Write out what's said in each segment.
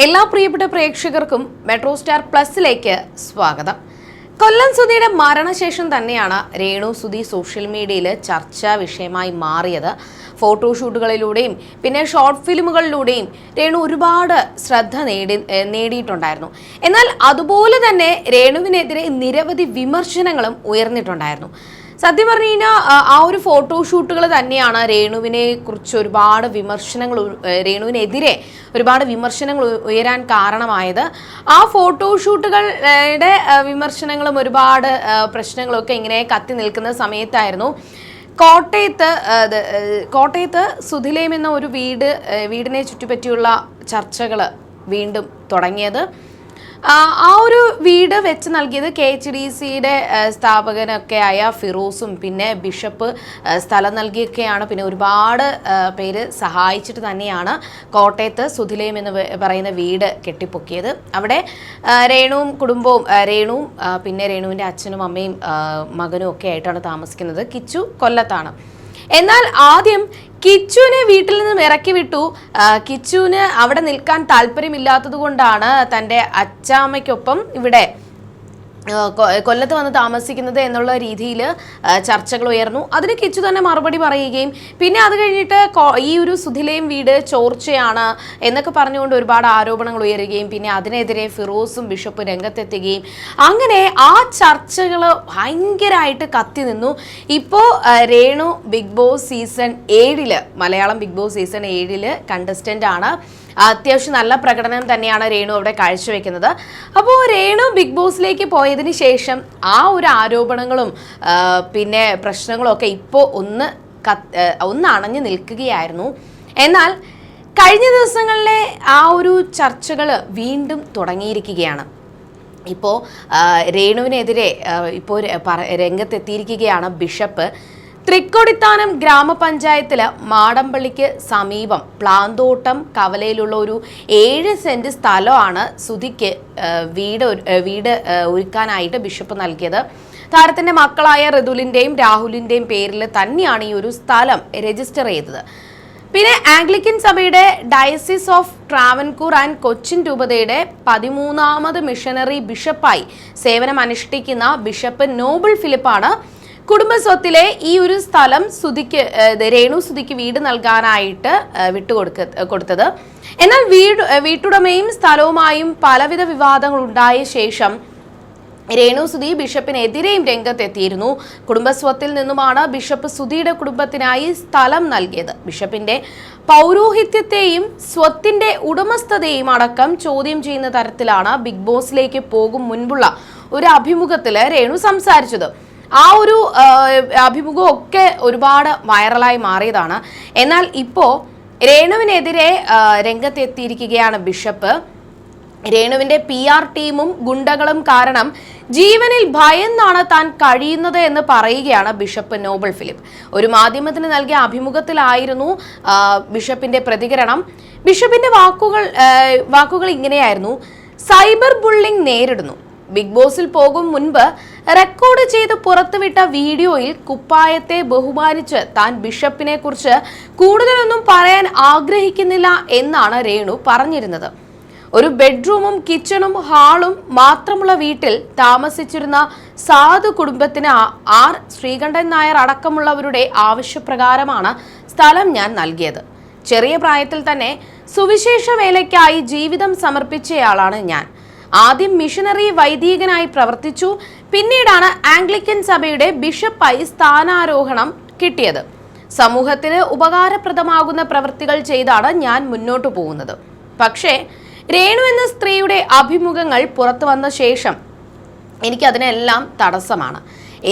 എല്ലാ പ്രിയപ്പെട്ട പ്രേക്ഷകർക്കും മെട്രോ സ്റ്റാർ പ്ലസിലേക്ക് സ്വാഗതം. കൊല്ലം സുധിയുടെ മരണശേഷം തന്നെയാണ് രേണു സുധി സോഷ്യൽ മീഡിയയിൽ ചർച്ചാ വിഷയമായി മാറിയത്. ഫോട്ടോഷൂട്ടുകളിലൂടെയും പിന്നെ ഷോർട്ട് ഫിലിമുകളിലൂടെയും രേണു ഒരുപാട് ശ്രദ്ധ നേടി നേടിയിട്ടുണ്ടായിരുന്നു. എന്നാൽ അതുപോലെ തന്നെ രേണുവിനെതിരെ നിരവധി വിമർശനങ്ങളും ഉയർന്നിട്ടുണ്ടായിരുന്നു. സത്യം പറഞ്ഞു കഴിഞ്ഞാൽ ആ ഒരു ഫോട്ടോഷൂട്ടുകൾ തന്നെയാണ് രേണുവിനെ കുറിച്ച് ഒരുപാട് വിമർശനങ്ങൾ രേണുവിനെതിരെ ഒരുപാട് വിമർശനങ്ങൾ ഉയരാൻ കാരണമായത്. ആ ഫോട്ടോഷൂട്ടുകളുടെ വിമർശനങ്ങളും ഒരുപാട് പ്രശ്നങ്ങളൊക്കെ ഇങ്ങനെ കത്തി നിൽക്കുന്ന സമയത്തായിരുന്നു. കോട്ടയത്ത് കോട്ടയത്ത് സുധിലേം എന്ന ഒരു വീട് വീടിനെ ചുറ്റിപ്പറ്റിയുള്ള ചർച്ചകൾ വീണ്ടും തുടങ്ങിയത്. ആ ഒരു വീട് വെച്ച് നൽകിയത് കെ എച്ച് ഡി സിയുടെ സ്ഥാപകനൊക്കെ ആയ ഫിറോസും പിന്നെ ബിഷപ്പ് സ്ഥലം നൽകിയൊക്കെയാണ്. പിന്നെ ഒരുപാട് പേര് സഹായിച്ചിട്ട് തന്നെയാണ് കോട്ടയത്ത് സുധിലയം എന്ന് പറയുന്ന വീട് കെട്ടിപ്പൊക്കിയത്. അവിടെ രേണുവും കുടുംബവും രേണുവും പിന്നെ രേണുവിന്റെ അച്ഛനും അമ്മയും മകനും ഒക്കെ ആയിട്ടാണ് താമസിക്കുന്നത്. കിച്ചു കൊല്ലത്താണ്. എന്നാൽ ആദ്യം കിച്ചുവിനെ വീട്ടിൽ നിന്നും ഇറക്കി വിട്ടു. കിച്ചുവിന് അവിടെ നിൽക്കാൻ താല്പര്യമില്ലാത്തത് കൊണ്ടാണ് തന്റെ അച്ചാമ്മയ്ക്കൊപ്പം ഇവിടെ കൊല്ലത്ത് വന്ന് താമസിക്കുന്നത് എന്നുള്ള രീതിയിൽ ചർച്ചകൾ ഉയർന്നു. അതിന് കിച്ചു തന്നെ മറുപടി പറയുകയും പിന്നെ അത് കഴിഞ്ഞിട്ട് ഈ ഒരു സുധിലയും വീട് ചോർച്ചയാണ് എന്നൊക്കെ പറഞ്ഞുകൊണ്ട് ഒരുപാട് ആരോപണങ്ങൾ ഉയരുകയും പിന്നെ അതിനെതിരെ ഫിറോസും ബിഷപ്പും രംഗത്തെത്തുകയും. അങ്ങനെ ആ ചർച്ചകൾ ഭയങ്കരമായിട്ട് കത്തി നിന്നു. ഇപ്പോൾ രേണു ബിഗ് ബോസ് സീസൺ ഏഴിൽ മലയാളം ബിഗ് ബോസ് സീസൺ ഏഴിൽ കണ്ടസ്റ്റന്റ് ആണ്. അത്യാവശ്യം നല്ല പ്രകടനം തന്നെയാണ് രേണു അവിടെ കാഴ്ചവെക്കുന്നത്. അപ്പോൾ രേണു ബിഗ് ബോസിലേക്ക് പോയതിന് ശേഷം ആ ഒരു ആരോപണങ്ങളും പിന്നെ പ്രശ്നങ്ങളും ഒക്കെ ഇപ്പോൾ ഒന്ന് കത്ത് ഒന്ന് അണഞ്ഞു നിൽക്കുകയായിരുന്നു. എന്നാൽ കഴിഞ്ഞ ദിവസങ്ങളിലെ ആ ഒരു ചർച്ചകൾ വീണ്ടും തുടങ്ങിയിരിക്കുകയാണ്. ഇപ്പോൾ രേണുവിനെതിരെ ഇപ്പോൾ രംഗത്തെത്തിയിരിക്കുകയാണ് ബിഷപ്പ്. തൃക്കൊടിത്താനം ഗ്രാമപഞ്ചായത്തിൽ മാടമ്പള്ളിക്ക് സമീപം പ്ലാന്തോട്ടം കവലയിലുള്ള ഒരു ഏഴ് സെന്റ് സ്ഥലമാണ് സുധിക്ക് വീട് വീട് ഒരുക്കാനായിട്ട് ബിഷപ്പ് നൽകിയത്. താരത്തിന്റെ മക്കളായ ഋതുലിന്റെയും രാഹുലിന്റെയും പേരിൽ തന്നെയാണ് ഈ ഒരു സ്ഥലം രജിസ്റ്റർ ചെയ്തത്. പിന്നെ ആംഗ്ലിക്കൻ സഭയുടെ diocese of Travancore and Cochin രൂപതയുടെ പതിമൂന്നാമത് മിഷനറി ബിഷപ്പായി സേവനം അനുഷ്ഠിക്കുന്ന ബിഷപ്പ് നോബിൾ ഫിലിപ്പാണ് കുടുംബസ്വത്തിലെ ഈ ഒരു സ്ഥലം സുധിക്ക് ഏഹ്, രേണു സുധിക്ക് വീട് നൽകാനായിട്ട് വിട്ടുകൊടുക്ക കൊടുത്തത്. എന്നാൽ വീട് വീട്ടുടമയും സ്ഥലവുമായും പലവിധ വിവാദങ്ങൾ ഉണ്ടായ ശേഷം രേണു സുധി ബിഷപ്പിനെതിരെയും രംഗത്തെത്തിയിരുന്നു. കുടുംബസ്വത്തിൽ നിന്നുമാണ് ബിഷപ്പ് സുധിയുടെ കുടുംബത്തിനായി സ്ഥലം നൽകിയത്. ബിഷപ്പിന്റെ പൗരോഹിത്യത്തെയും സ്വത്തിന്റെ ഉടമസ്ഥതയും അടക്കം ചോദ്യം ചെയ്യുന്ന തരത്തിലാണ് ബിഗ് ബോസിലേക്ക് പോകും മുൻപുള്ള ഒരു അഭിമുഖത്തിൽ രേണു സംസാരിച്ചത്. ആ ഒരു അഭിമുഖം ഒക്കെ ഒരുപാട് വൈറലായി മാറിയതാണ്. എന്നാൽ ഇപ്പോൾ രേണുവിനെതിരെ രംഗത്തെത്തിയിരിക്കുകയാണ് ബിഷപ്പ്. രേണുവിന്റെ പി ആർ ടീമും ഗുണ്ടകളും കാരണം ജീവനിൽ ഭയന്നാണ് താൻ കഴിയുന്നത് എന്ന് പറയുകയാണ് ബിഷപ്പ് നോബൽ ഫിലിപ്പ്. ഒരു മാധ്യമത്തിന് നൽകിയ അഭിമുഖത്തിലായിരുന്നു ബിഷപ്പിന്റെ പ്രതികരണം. ബിഷപ്പിന്റെ വാക്കുകൾ വാക്കുകൾ ഇങ്ങനെയായിരുന്നു. സൈബർ ബുള്ളിംഗ് നേരിടുന്നു. ബിഗ് ബോസിൽ പോകും മുൻപ് റെക്കോർഡ് ചെയ്ത് പുറത്തുവിട്ട വീഡിയോയിൽ കുപ്പായത്തെ ബഹുമാനിച്ച് താൻ ബിഷപ്പിനെ കുറിച്ച് കൂടുതലൊന്നും പറയാൻ ആഗ്രഹിക്കുന്നില്ല എന്നാണ് രേണു പറഞ്ഞിരുന്നത്. ഒരു ബെഡ്റൂമും കിച്ചണും ഹാളും മാത്രമുള്ള വീട്ടിൽ താമസിച്ചിരുന്ന സാധു കുടുംബത്തിന് ആർ ശ്രീകണ്ഠൻ നായർ അടക്കമുള്ളവരുടെ ആവശ്യപ്രകാരമാണ് സ്ഥലം ഞാൻ നൽകിയത്. ചെറിയ പ്രായത്തിൽ തന്നെ സുവിശേഷ വേലയ്ക്കായി ജീവിതം സമർപ്പിച്ചയാളാണ് ഞാൻ. ആദ്യം മിഷനറി വൈദികനായി പ്രവർത്തിച്ചു. പിന്നീടാണ് ആംഗ്ലിക്കൻ സഭയുടെ ബിഷപ്പായി സ്ഥാനാരോഹണം കിട്ടിയത്. സമൂഹത്തിന് ഉപകാരപ്രദമാകുന്ന പ്രവൃത്തികൾ ചെയ്താണ് ഞാൻ മുന്നോട്ടു പോകുന്നത്. പക്ഷേ രേണു എന്ന സ്ത്രീയുടെ അഭിമുഖങ്ങൾ പുറത്തു വന്ന ശേഷം എനിക്ക് അതിനെല്ലാം തടസ്സമാണ്.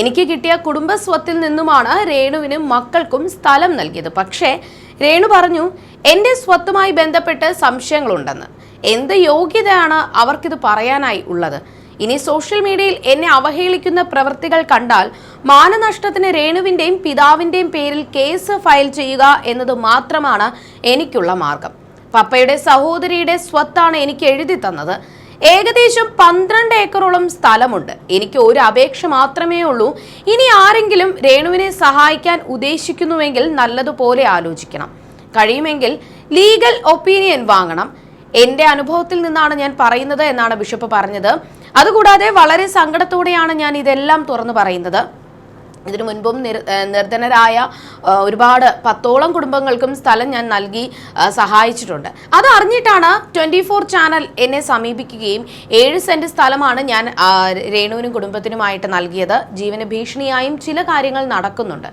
എനിക്ക് കിട്ടിയ കുടുംബ സ്വത്തിൽ നിന്നുമാണ് രേണുവിനും മക്കൾക്കും സ്ഥലം നൽകിയത്. പക്ഷേ രേണു പറഞ്ഞു എന്റെ സ്വത്തുമായി ബന്ധപ്പെട്ട് സംശയങ്ങളുണ്ടെന്ന്. എന്ത് യോഗ്യതയാണ് അവർക്കിത് പറയാനായി ഉള്ളത്? ഇനി സോഷ്യൽ മീഡിയയിൽ എന്നെ അവഹേളിക്കുന്ന പ്രവൃത്തികൾ കണ്ടാൽ മാനനഷ്ടത്തിന് രേണുവിന്റെയും പിതാവിന്റെയും പേരിൽ കേസ് ഫയൽ ചെയ്യുക എന്നത് മാത്രമാണ് എനിക്കുള്ള മാർഗം. പപ്പയുടെ സഹോദരിയുടെ സ്വത്താണ് എനിക്ക് എഴുതി തന്നത്. ഏകദേശം പന്ത്രണ്ട് ഏക്കറോളം സ്ഥലമുണ്ട്. എനിക്ക് ഒരു അപേക്ഷ മാത്രമേ ഉള്ളൂ. ഇനി ആരെങ്കിലും രേണുവിനെ സഹായിക്കാൻ ഉദ്ദേശിക്കുന്നുവെങ്കിൽ നല്ലതുപോലെ ആലോചിക്കണം. കഴിയുമെങ്കിൽ ലീഗൽ ഒപ്പീനിയൻ വാങ്ങണം. എന്റെ അനുഭവത്തിൽ നിന്നാണ് ഞാൻ പറയുന്നത് എന്നാണ് ബിഷപ്പ് പറഞ്ഞത്. അതുകൂടാതെ വളരെ സങ്കടത്തോടെയാണ് ഞാൻ ഇതെല്ലാം തുറന്നു പറയുന്നത്. ഇതിനു മുൻപും നിർ- നിർധനരായ ഒരുപാട് പത്തോളം കുടുംബങ്ങൾക്കും സ്ഥലം ഞാൻ നൽകി സഹായിച്ചിട്ടുണ്ട്. അത് അറിഞ്ഞിട്ടാണ് ട്വന്റി ഫോർ ചാനൽ എന്നെ സമീപിക്കുകയും ഏഴ് സെന്റ് സ്ഥലമാണ് ഞാൻ രേണുവിനും കുടുംബത്തിനുമായിട്ട് നൽകിയത്. ജീവന ഭീഷണിയായും ചില കാര്യങ്ങൾ നടക്കുന്നുണ്ട്.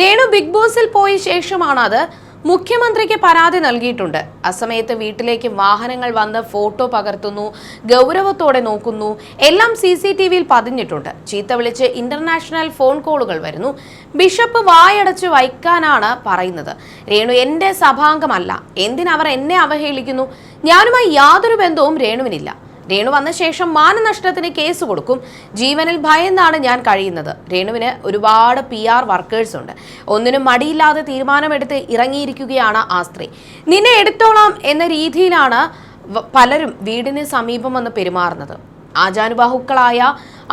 രേണു ബിഗ് ബോസിൽ പോയ ശേഷമാണ് അത്. മുഖ്യമന്ത്രിക്ക് പരാതി നൽകിയിട്ടുണ്ട്. അസമയത്ത് വീട്ടിലേക്ക് വാഹനങ്ങൾ വന്ന് ഫോട്ടോ പകർത്തുന്നു ഗൗരവത്തോടെ നോക്കുന്നു എല്ലാം സി സി ടി വിയിൽ പതിഞ്ഞിട്ടുണ്ട്. ചീത്ത വിളിച്ച് ഇന്റർനാഷണൽ ഫോൺ കോളുകൾ വരുന്നു. ബിഷപ്പ് വായടച്ച് വയ്ക്കാനാണ് പറയുന്നത്. രേണു എന്റെ സഭാംഗമല്ല. എന്തിനവർ എന്നെ അവഹേളിക്കുന്നു? ഞാനുമായി യാതൊരു ബന്ധവും രേണുവിനില്ല. രേണു വന്ന ശേഷം മാനനഷ്ടത്തിന് കേസ് കൊടുക്കും. ജീവനിൽ ഭയന്നാണ് ഞാൻ കഴിയുന്നത്. രേണുവിന് ഒരുപാട് പി ആർ വർക്കേഴ്സ് ഉണ്ട്. ഒന്നിനും മടിയില്ലാതെ തീരുമാനമെടുത്ത് ഇറങ്ങിയിരിക്കുകയാണ് ആ സ്ത്രീ. നിന്നെ എടുത്തോളാം എന്ന രീതിയിലാണ് പലരും വീടിന് സമീപം വന്ന് പെരുമാറുന്നത്. ആചാനുബാഹുക്കളായ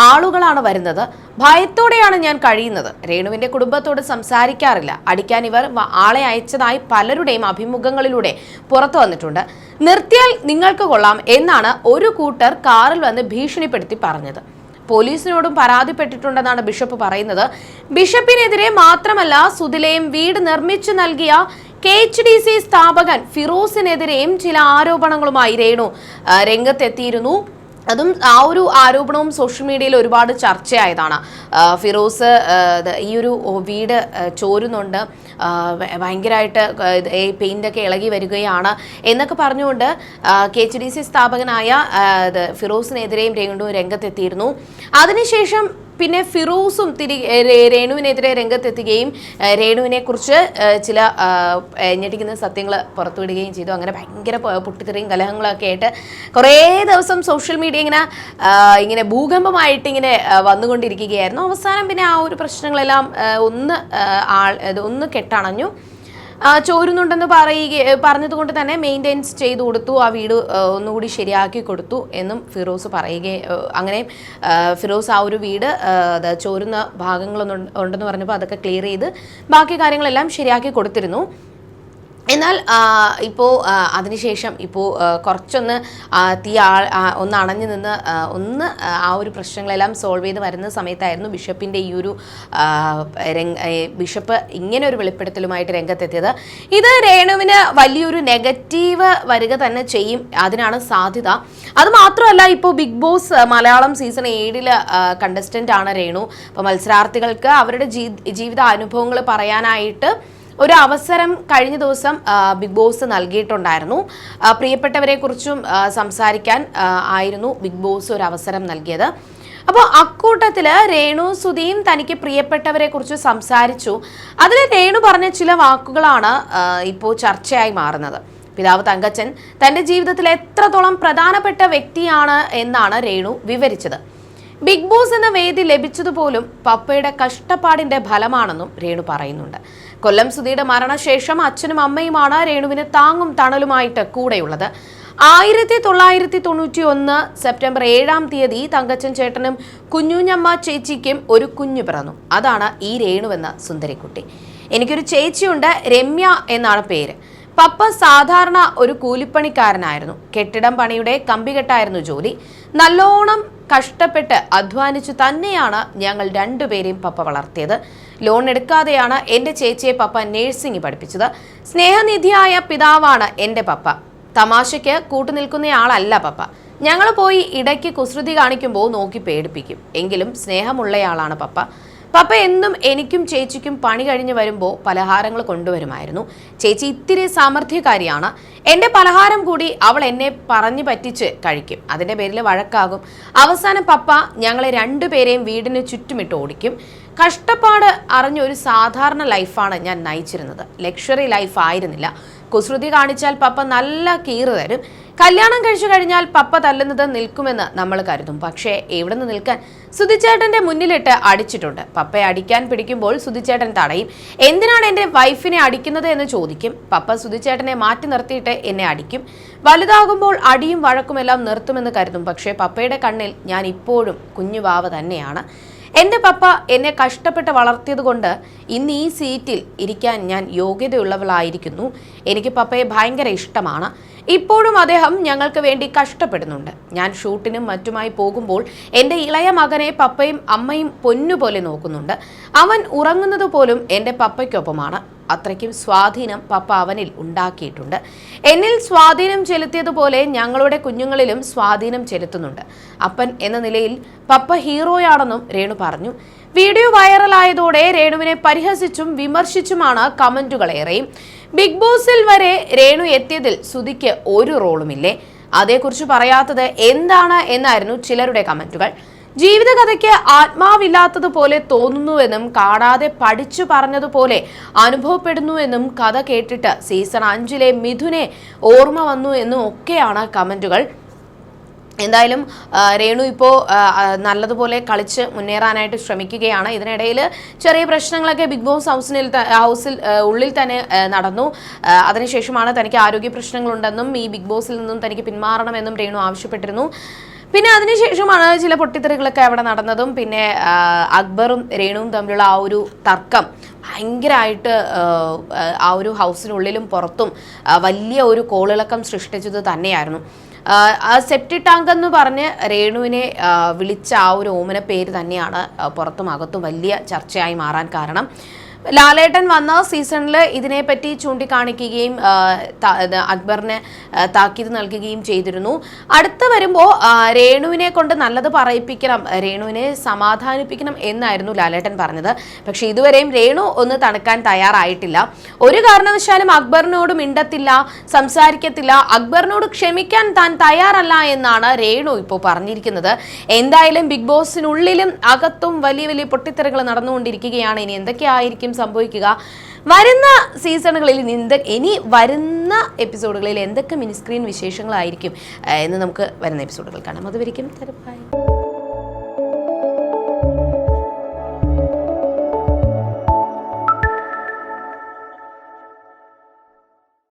ആളുകളാണ് വരുന്നത്. ഭയത്തോടെയാണ് ഞാൻ കഴിയുന്നത്. രേണുവിന്റെ കുടുംബത്തോട് സംസാരിക്കാറില്ല. അടിക്കാൻ ഇവർ ആളെ അയച്ചതായി പലരുടെയും അഭിമുഖങ്ങളിലൂടെ പുറത്തു വന്നിട്ടുണ്ട്. നിർത്തിയാൽ നിങ്ങൾക്ക് കൊള്ളാം എന്നാണ് ഒരു കൂട്ടർ കാറിൽ വന്ന് ഭീഷണിപ്പെടുത്തി പറഞ്ഞത്. പോലീസിനോടും പരാതിപ്പെട്ടിട്ടുണ്ടെന്നാണ് ബിഷപ്പ് പറയുന്നത്. ബിഷപ്പിനെതിരെ മാത്രമല്ല സുധിലയും വീട് നിർമ്മിച്ചു നൽകിയ കെ എച്ച് ഡി സി സ്ഥാപകൻ ഫിറോസിനെതിരെയും ചില ആരോപണങ്ങളുമായി രേണു രംഗത്തെത്തിയിരുന്നു. അതും ആ ഒരു ആരോപണവും സോഷ്യൽ മീഡിയയിൽ ഒരുപാട് ചർച്ചയായതാണ്. ഫിറോസ് ഈ ഒരു വീട് ചോരുന്നുണ്ട്. ഭയങ്കരമായിട്ട് പെയിന്റൊക്കെ ഇളകി വരികയാണ്. എന്നൊക്കെ പറഞ്ഞുകൊണ്ട് കെ എച്ച് ഡി സി സ്ഥാപകനായ ഫിറോസിനെതിരെയും രംഗത്തെത്തിയിരുന്നു. അതിനുശേഷം പിന്നെ ഫിറൂസും തിരികെ രേണുവിനെതിരെ രംഗത്തെത്തുകയും രേണുവിനെ കുറിച്ച് ചില ഞെട്ടിക്കുന്ന സത്യങ്ങൾ പുറത്തുവിടുകയും ചെയ്തു. അങ്ങനെ ഭയങ്കര പൊട്ടിത്തെറിയും കലഹങ്ങളൊക്കെ ആയിട്ട് കുറേ ദിവസം സോഷ്യൽ മീഡിയ ഇങ്ങനെ ഇങ്ങനെ ഭൂകമ്പമായിട്ട് ഇങ്ങനെ വന്നുകൊണ്ടിരിക്കുകയായിരുന്നു. അവസാനം പിന്നെ ആ ഒരു പ്രശ്നങ്ങളെല്ലാം ഒന്ന് ആൾ ഒന്ന് കെട്ടണഞ്ഞു. ചോരുന്നുണ്ടെന്ന് പറയുക പറഞ്ഞതുകൊണ്ട് തന്നെ മെയിന്റെയിൻസ് ചെയ്തു കൊടുത്തു. ആ വീട് ഒന്നുകൂടി ശരിയാക്കി കൊടുത്തു എന്നും ഫിറോസ് പറയുകയും അങ്ങനെ ഫിറോസ് ആ ഒരു വീട് ചോരുന്ന ഭാഗങ്ങളൊന്നും ഉണ്ടെന്ന് പറഞ്ഞപ്പോൾ അതൊക്കെ ക്ലിയർ ചെയ്ത് ബാക്കി കാര്യങ്ങളെല്ലാം ശരിയാക്കി കൊടുത്തിരുന്നു. എന്നാൽ ഇപ്പോൾ അതിനുശേഷം ഇപ്പോൾ കുറച്ചൊന്ന് തീ ഒന്ന് അണഞ്ഞു നിന്ന് ഒന്ന് ആ, ഒരു പ്രശ്നങ്ങളെല്ലാം സോൾവ് ചെയ്ത് വരുന്ന സമയത്തായിരുന്നു ബിഷപ്പിന്റെ ഈ ഒരു ബിഷപ്പ് ഇങ്ങനെ ഒരു വെളിപ്പെടുത്തലുമായിട്ട് രംഗത്തെത്തിയത്. ഇത് രേണുവിന് വലിയൊരു നെഗറ്റീവ് വരിക തന്നെ ചെയ്യും അതിനാണ് സാധ്യത. അത് മാത്രമല്ല ഇപ്പോൾ ബിഗ് ബോസ് മലയാളം സീസൺ ഏഴിൽ കണ്ടസ്റ്റന്റ് ആണ് രേണു. അപ്പോൾ മത്സരാർത്ഥികൾക്ക് അവരുടെ ജീവിത അനുഭവങ്ങൾ പറയാനായിട്ട് ഒരു അവസരം കഴിഞ്ഞ ദിവസം ബിഗ് ബോസ് നൽകിയിട്ടുണ്ടായിരുന്നു. പ്രിയപ്പെട്ടവരെ കുറിച്ചും സംസാരിക്കാൻ ആയിരുന്നു ബിഗ് ബോസ് ഒരു അവസരം നൽകിയത്. അപ്പോൾ അക്കൂട്ടത്തിൽ രേണു സുധിയും തനിക്ക് പ്രിയപ്പെട്ടവരെ കുറിച്ച് സംസാരിച്ചു. അതിൽ രേണു പറഞ്ഞ ചില വാക്കുകളാണ് ഇപ്പോൾ ചർച്ചയായി മാറുന്നത്. പിതാവ് തങ്കച്ചൻ തന്റെ ജീവിതത്തിൽ എത്രത്തോളം പ്രധാനപ്പെട്ട വ്യക്തിയാണ് എന്നാണ് രേണു വിവരിച്ചത്. ബിഗ് ബോസ് എന്ന വേദി ലഭിച്ചതുപോലും പപ്പയുടെ കഷ്ടപ്പാടിന്റെ ഫലമാണെന്നും രേണു പറയുന്നുണ്ട്. കൊല്ലം സുധിയുടെ മരണശേഷം അച്ഛനും അമ്മയുമാണ് രേണുവിന് താങ്ങും തണലുമായിട്ട് കൂടെയുള്ളത്. ആയിരത്തി തൊള്ളായിരത്തി തൊണ്ണൂറ്റി ഒന്ന് സെപ്റ്റംബർ ഏഴാം തീയതി തങ്കച്ചൻ ചേട്ടനും കുഞ്ഞുഞ്ഞമ്മ ചേച്ചിക്കും ഒരു കുഞ്ഞു പിറന്നു. അതാണ് ഈ രേണുവെന്ന സുന്ദരിക്കുട്ടി. എനിക്കൊരു ചേച്ചിയുണ്ട് രമ്യ എന്നാണ് പേര്. പപ്പ സാധാരണ ഒരു കൂലിപ്പണിക്കാരനായിരുന്നു. കെട്ടിടം പണിയുടെ കമ്പികെട്ടായിരുന്നു ജോലി. നല്ലോണം കഷ്ടപ്പെട്ട് അധ്വാനിച്ചു തന്നെയാണ് ഞങ്ങൾ രണ്ടുപേരെയും പപ്പ വളർത്തിയത്. ലോൺ എടുക്കാതെയാണ് എന്റെ ചേച്ചിയെ പപ്പ നേഴ്സിംഗ് പഠിപ്പിച്ചത്. സ്നേഹനിധിയായ പിതാവാണ് എന്റെ പപ്പ. തമാശയ്ക്ക് കൂട്ടുനിൽക്കുന്നയാളല്ല പപ്പ. ഞങ്ങൾ പോയി ഇടയ്ക്ക് കുസൃതി കാണിക്കുമ്പോൾ നോക്കി പേടിപ്പിക്കും. എങ്കിലും സ്നേഹമുള്ളയാളാണ് പപ്പ. പപ്പ എന്നും എനിക്കും ചേച്ചിക്കും പണി കഴിഞ്ഞ് വരുമ്പോൾ പലഹാരങ്ങൾ കൊണ്ടുവരുമായിരുന്നു. ചേച്ചി ഇത്തിരി സാമർഥ്യക്കാരിയാണ് എന്റെ പലഹാരം കൂടി അവൾ എന്നെ പറഞ്ഞു പറ്റിച്ച് കഴിക്കും. അതിന്റെ പേരിൽ വഴക്കാകും. അവസാനം പപ്പ ഞങ്ങളെ രണ്ടുപേരെയും വീടിന് ചുറ്റുമിട്ട് ഓടിക്കും. കഷ്ടപ്പാട് അറിഞ്ഞ ഒരു സാധാരണ ലൈഫാണ് ഞാൻ നയിച്ചിരുന്നത്. ലക്ഷറി ലൈഫ് ആയിരുന്നില്ല. കുസൃതി കാണിച്ചാൽ പപ്പ നല്ല കീറ് തരും. കല്യാണം കഴിച്ചു കഴിഞ്ഞാൽ പപ്പ തല്ലുന്നത് നിൽക്കുമെന്ന് നമ്മൾ കരുതും. പക്ഷേ എവിടെ നിന്ന് നിൽക്കാൻ? സുധിച്ചേട്ടന്റെ മുന്നിലിട്ട് അടിച്ചിട്ടുണ്ട്. പപ്പയെ അടിക്കാൻ പിടിക്കുമ്പോൾ സുധിച്ചേട്ടൻ തടയും. എന്തിനാണ് എന്റെ വൈഫിനെ അടിക്കുന്നത് എന്ന് ചോദിക്കും. പപ്പ സുധിച്ചേട്ടനെ മാറ്റി നിർത്തിയിട്ട് എന്നെ അടിക്കും. വലുതാകുമ്പോൾ അടിയും വഴക്കുമെല്ലാം നിർത്തുമെന്ന് കരുതും. പക്ഷേ പപ്പയുടെ കണ്ണിൽ ഞാൻ ഇപ്പോഴും കുഞ്ഞു ബാവ തന്നെയാണ്. എന്റെ പപ്പ എന്നെ കഷ്ടപ്പെട്ട് വളർത്തിയതുകൊണ്ട് ഇന്ന് ഈ സീറ്റിൽ ഇരിക്കാൻ ഞാൻ യോഗ്യതയുള്ളവളായിരിക്കുന്നു. എനിക്ക് പപ്പയെ ഭയങ്കര ഇഷ്ടമാണ്. ഇപ്പോഴും അദ്ദേഹം ഞങ്ങൾക്ക് വേണ്ടി കഷ്ടപ്പെടുന്നുണ്ട്. ഞാൻ ഷൂട്ടിനും മറ്റുമായി പോകുമ്പോൾ എന്റെ ഇളയ മകനെ പപ്പയും അമ്മയും പൊന്നുപോലെ നോക്കുന്നുണ്ട്. അവൻ ഉറങ്ങുന്നത് പോലും എന്റെ പപ്പയ്ക്കൊപ്പമാണ്. അത്രയ്ക്കും സ്വാധീനം പപ്പ അവനിൽ ഉണ്ടാക്കിയിട്ടുണ്ട്. എന്നിൽ സ്വാധീനം ചെലുത്തിയതുപോലെ ഞങ്ങളുടെ കുഞ്ഞുങ്ങളിലും സ്വാധീനം ചെലുത്തുന്നുണ്ട്. അപ്പൻ എന്ന നിലയിൽ പപ്പ ഹീറോയാണെന്നും രേണു പറഞ്ഞു. വീഡിയോ വൈറലായതോടെ രേണുവിനെ പരിഹസിച്ചും വിമർശിച്ചുമാണ് കമന്റുകൾ ഏറെയും ബിഗ് ബോസിൽ വരെ രേണു എത്തിയതിൽ സുധിക്ക് ഒരു റോളുമില്ലേ? അതേക്കുറിച്ച് പറയാത്തത് എന്താണ് എന്നായിരുന്നു ചിലരുടെ കമന്റുകൾ. ജീവിതകഥയ്ക്ക് ആത്മാവില്ലാത്തതുപോലെ തോന്നുന്നുവെന്നും കാണാതെ പഠിച്ചു പറഞ്ഞതുപോലെ അനുഭവപ്പെടുന്നുവെന്നും കഥ കേട്ടിട്ട് സീസൺ അഞ്ചിലെ മിഥുനെ ഓർമ്മ വന്നു എന്നും ഒക്കെയാണ് കമന്റുകൾ എന്തായാലും രേണു ഇപ്പോൾ നല്ലതുപോലെ കളിച്ച് മുന്നേറാനായിട്ട് ശ്രമിക്കുകയാണ്. ഇതിനിടയിൽ ചെറിയ പ്രശ്നങ്ങളൊക്കെ ബിഗ് ബോസ് ഹൗസിനിൽ ഹൗസിൽ ഉള്ളിൽ തന്നെ നടന്നു. അതിനുശേഷമാണ് തനിക്ക് ആരോഗ്യ പ്രശ്നങ്ങളുണ്ടെന്നും ഈ ബിഗ് ബോസിൽ നിന്നും തനിക്ക് പിന്മാറണമെന്നും രേണു ആവശ്യപ്പെട്ടിരുന്നു. പിന്നെ അതിനുശേഷമാണ് ചില പൊട്ടിത്തെറികളൊക്കെ അവിടെ നടന്നതും പിന്നെ അക്ബറും രേണുവും തമ്മിലുള്ള ആ ഒരു തർക്കം ഭയങ്കരമായിട്ട് ആ ഒരു ഹൗസിനുള്ളിലും പുറത്തും വലിയ ഒരു കോളിളക്കം സൃഷ്ടിച്ചത് തന്നെയായിരുന്നു. സെപ്റ്റി ടാങ്ക് എന്ന് പറഞ്ഞ് രേണുവിനെ വിളിച്ച ആ ഒരു ഓമന പേര് തന്നെയാണ് പുറത്തും അകത്തും വലിയ ചർച്ചയായി മാറാൻ കാരണം. ലാലേട്ടൻ വന്ന സീസണിൽ ഇതിനെപ്പറ്റി ചൂണ്ടിക്കാണിക്കുകയും അക്ബറിന് താക്കീത് നൽകുകയും ചെയ്തിരുന്നു. അടുത്ത് വരുമ്പോൾ രേണുവിനെ കൊണ്ട് നല്ലത് പറയിപ്പിക്കണം രേണുവിനെ സമാധാനിപ്പിക്കണം എന്നായിരുന്നു ലാലേട്ടൻ പറഞ്ഞത്. പക്ഷേ ഇതുവരെയും രേണു ഒന്ന് തണുക്കാൻ തയ്യാറായിട്ടില്ല. ഒരു കാരണവശാലും അക്ബറിനോട് മിണ്ടത്തില്ല സംസാരിക്കത്തില്ല. അക്ബറിനോട് ക്ഷമിക്കാൻ താൻ തയ്യാറല്ല എന്നാണ് രേണു ഇപ്പോൾ പറഞ്ഞിരിക്കുന്നത്. എന്തായാലും ബിഗ് ബോസിനുള്ളിലും അകത്തും വലിയ വലിയ പൊട്ടിത്തെറികൾ നടന്നുകൊണ്ടിരിക്കുകയാണ്. ഇനി എന്തൊക്കെയായിരിക്കും സംഭവിക്കുക. വരുന്ന സീസണുകളിൽ നിന്ത ഇനി വരുന്ന എപ്പിസോഡുകളിൽ എന്തൊക്കെ മിനിസ്ക്രീൻ വിശേഷങ്ങളായിരിക്കും? എന്ന് നമുക്ക് വരുന്ന എപ്പിസോഡുകൾ കാണാം. അതുവരിക്കും ബൈ